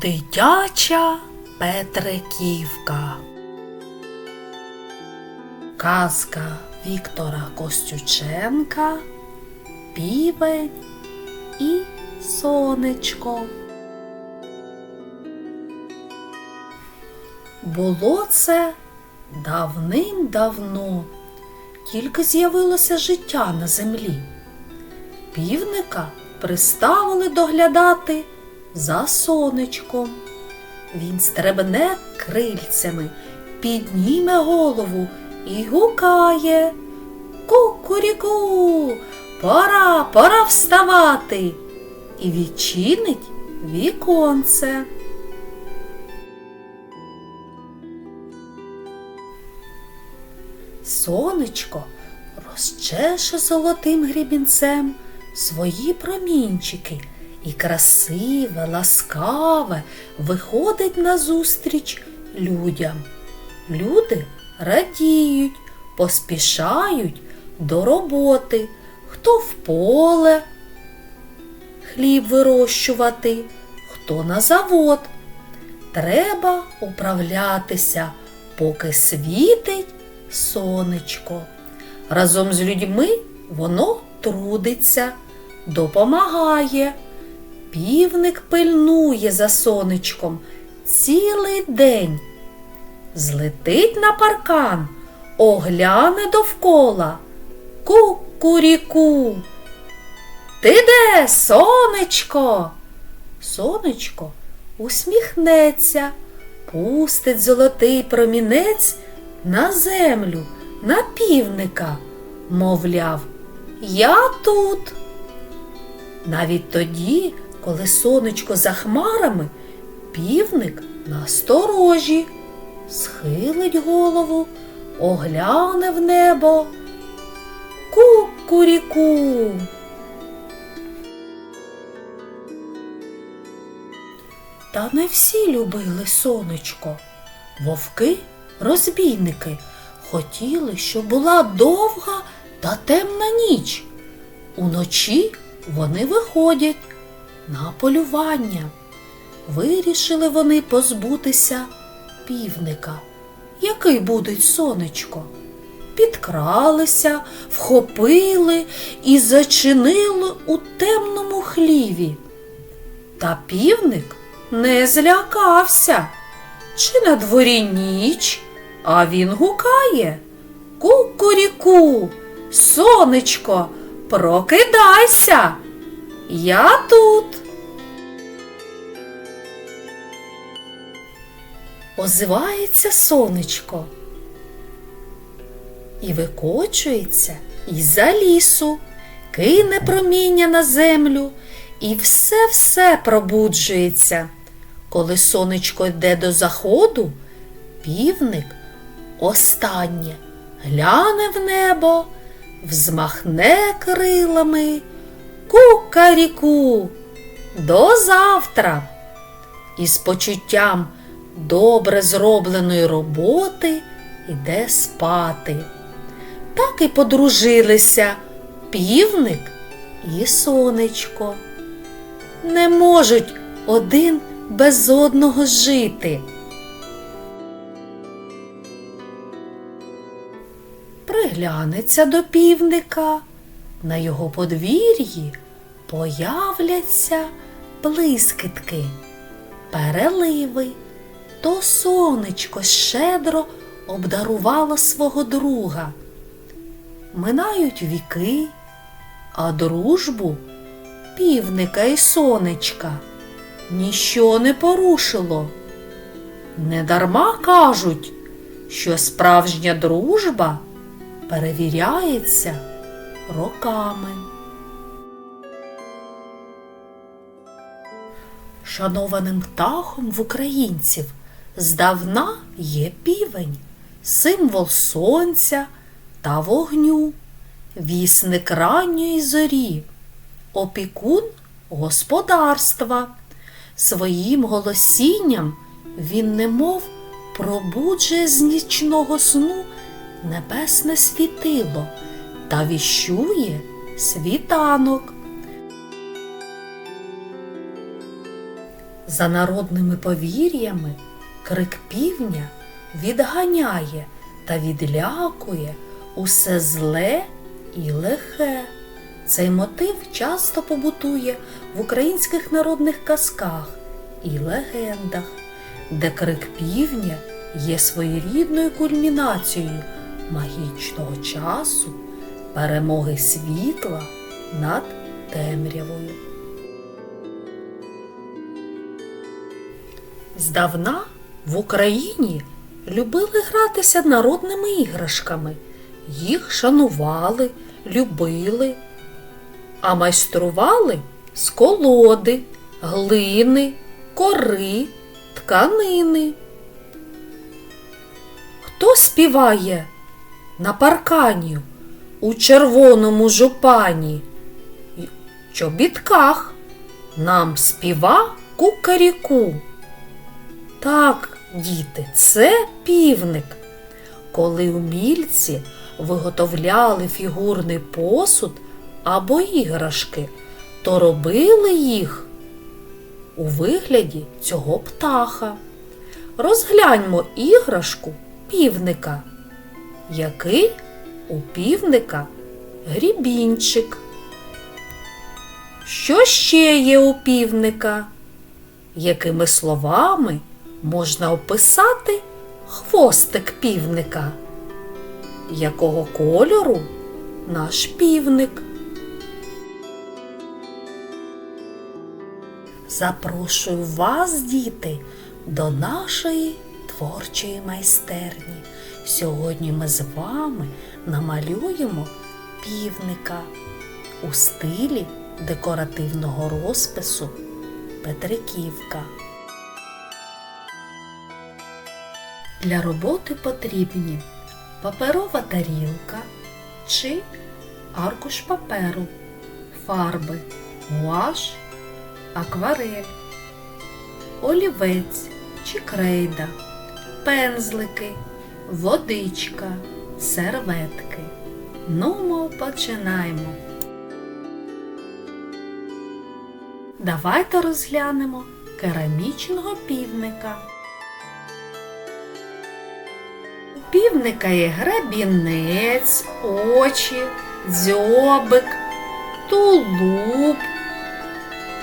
Дитяча Петриківка. Казка Віктора Костюченка, Півень і Сонечко. Було це давним-давно, тільки з'явилося життя на землі. Півника приставили доглядати за сонечком. Він стрибне крильцями, підніме голову і гукає. Кукуріку, пора, пора вставати. І відчинить віконце. Сонечко розчеше золотим грібінцем свої промінчики і красиве, ласкаве виходить назустріч людям. Люди радіють, поспішають до роботи, хто в поле хліб вирощувати, хто на завод. Треба управлятися, поки світить сонечко. Разом з людьми воно трудиться, допомагає. Півник пильнує за сонечком цілий день. Злетить на паркан, огляне довкола. Ку-ку-ріку. Ти де, сонечко? Сонечко усміхнеться, пустить золотий промінець на землю, на півника, мовляв, я тут. Навіть тоді, коли сонечко за хмарами, півник насторожі, схилить голову, огляне в небо. Ку-ку-ріку. Та не всі любили сонечко. Вовки, розбійники, хотіли, щоб була довга та темна ніч. Уночі вони виходять на полювання. Вирішили вони позбутися півника. Який буде сонечко? Підкралися, вхопили і зачинили у темному хліві. Та півник не злякався. Чи на дворі ніч, а він гукає. Кукуріку, сонечко, прокидайся. Я тут. Озивається сонечко і викочується із-за лісу, кине проміння на землю і все-все пробуджується. Коли сонечко йде до заходу, півник останнє гляне в небо, взмахне крилами. Кукаріку, до завтра. І з почуттям добре зробленої роботи йде спати. Так і подружилися півник і сонечко. Не можуть один без одного жити. Приглянеться до півника, на його подвір'ї появляться блискітки, переливи, то сонечко щедро обдарувало свого друга. Минають віки, а дружбу півника і сонечка ніщо не порушило. Недарма кажуть, що справжня дружба перевіряється роками. Шанованим птахом в українців здавна є півень, символ сонця та вогню, вісник ранньої зорі, опікун господарства. Своїм голосінням він немов пробуджує з нічного сну небесне світило та віщує світанок. За народними повір'ями крик півня відганяє та відлякує усе зле і лихе. Цей мотив часто побутує в українських народних казках і легендах, де крик півня є своєрідною кульмінацією магічного часу перемоги світла над темрявою. Здавна в Україні любили гратися народними іграшками. Їх шанували, любили, а майстрували з колоди, глини, кори, тканини. Хто співає на паркані у червоному жупані? чобітках нам співа кукаріку. Так, діти, це півник. Коли умільці виготовляли фігурний посуд або іграшки, то робили їх у вигляді цього птаха. Розгляньмо іграшку півника. Який у півника грібінчик? Що ще є у півника? Якими словами можна описати хвостик півника? Якого кольору наш півник? Запрошую вас, діти, до нашої творчої майстерні. Сьогодні ми з вами намалюємо півника у стилі декоративного розпису Петриківка. Для роботи потрібні паперова тарілка чи аркуш паперу, фарби, гуаш, акварель, олівець чи крейда, пензлики, водичка, серветки. Ну, ми починаємо. Давайте розглянемо керамічного півника. Півника є гребінець, очі, дзьобик, тулуб,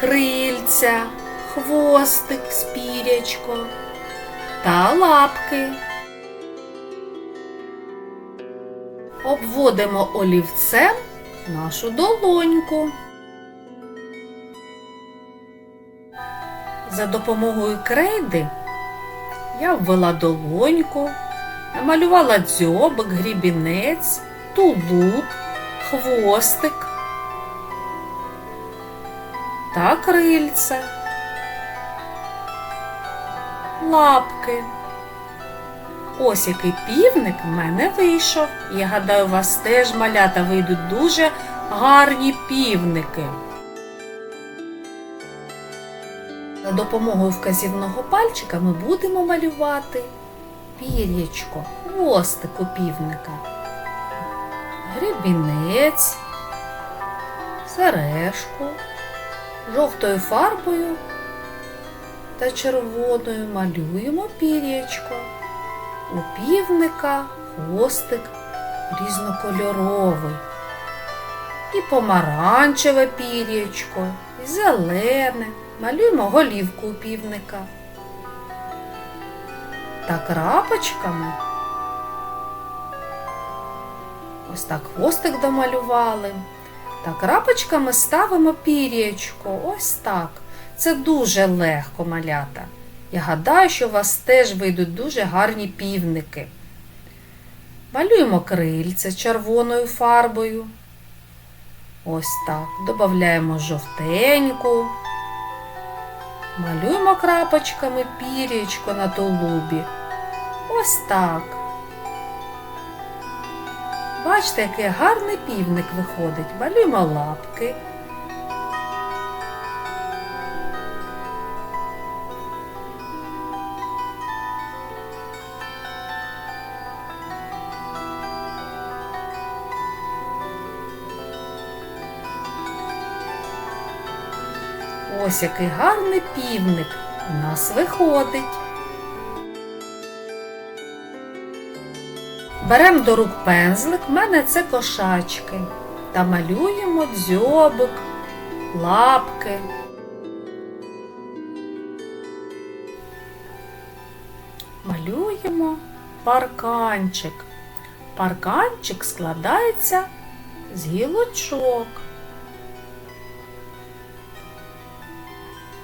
крильця, хвостик з пірячком та лапки. Обводимо олівцем нашу долоньку. За допомогою крейди я ввела долоньку, намалювала дзьобик, грібінець, тулуб, хвостик та крильце, лапки. Ось який півник в мене вийшов. Я гадаю, у вас теж малята вийдуть дуже гарні півники. За допомогою вказівного пальчика ми будемо малювати пір'ячко, хвостик у півника, гребінець, сережку, жовтою фарбою та червоною малюємо пір'ячко. У півника хвостик різнокольоровий. І помаранчеве пір'ячко, і зелене. Малюємо голівку у півника. Та крапочками. Ось так хвостик домалювали. Та крапочками ставимо пір'ячко. Ось так. Це дуже легко малята. Я гадаю, що у вас теж вийдуть дуже гарні півники. Малюємо крильце червоною фарбою. Ось так. Додаємо жовтеньку. Малюємо крапочками пір'ячко на тулубі. Ось так. Бачите, який гарний півник виходить. Малюємо лапки. Ось який гарний півник у нас виходить. Беремо до рук пензлик, в мене це кошачки. Та малюємо дзьобик, лапки. Малюємо парканчик. Парканчик складається з гілочок.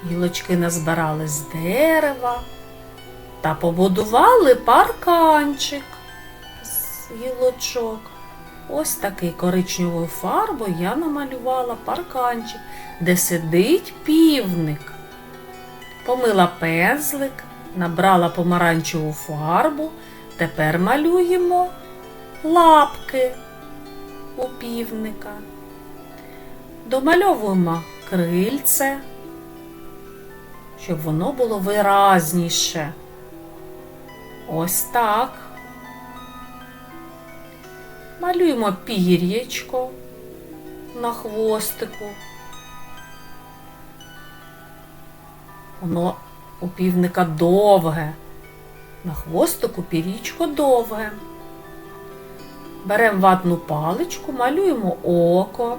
Гілочки назбирали з дерева та побудували парканчик з гілочок. Ось такий коричневою фарбою я намалювала парканчик, де сидить півник. Помила пензлик, набрала помаранчеву фарбу. Тепер малюємо лапки у півника. Домальовуємо крильце, щоб воно було виразніше. Ось так. Малюємо пір'ячко на хвостику. Воно у півника довге. На хвостику пірічко довге. Беремо ватну паличку, малюємо око.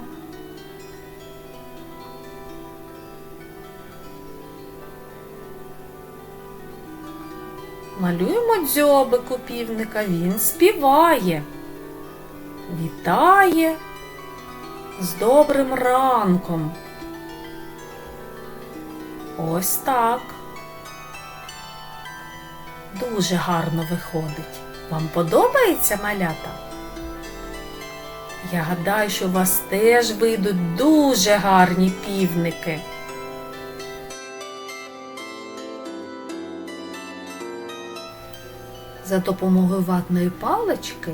Малюємо дзьобик у півника, він співає, вітає з добрим ранком. Ось так. Дуже гарно виходить. Вам подобається малята? Я гадаю, що у вас теж вийдуть дуже гарні півники. За допомогою ватної палички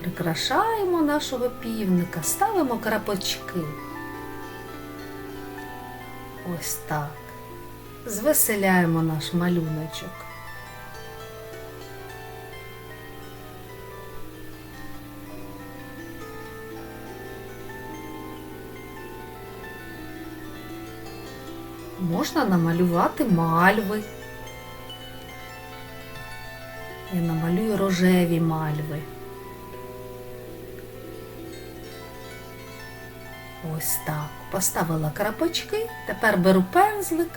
прикрашаємо нашого півника, ставимо крапочки. Ось так. Звеселяємо наш малюночок. Можна намалювати мальви. Я намалюю рожеві мальви. Ось так. Поставила крапочки, тепер беру пензлик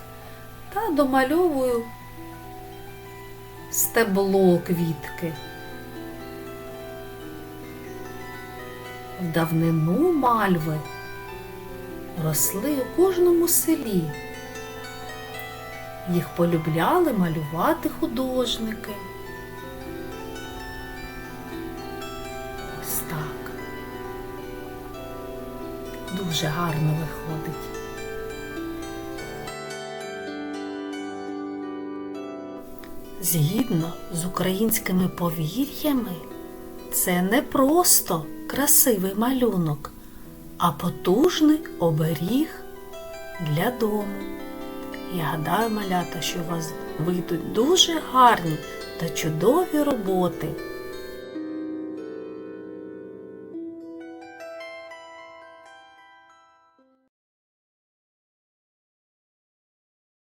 та домальовую стебло квітки. В давнину мальви росли у кожному селі. Їх полюбляли малювати художники. Дуже гарно виходить. Згідно з українськими повір'ями, це не просто красивий малюнок, а потужний оберіг для дому. Я гадаю, малята, що у вас вийдуть дуже гарні та чудові роботи.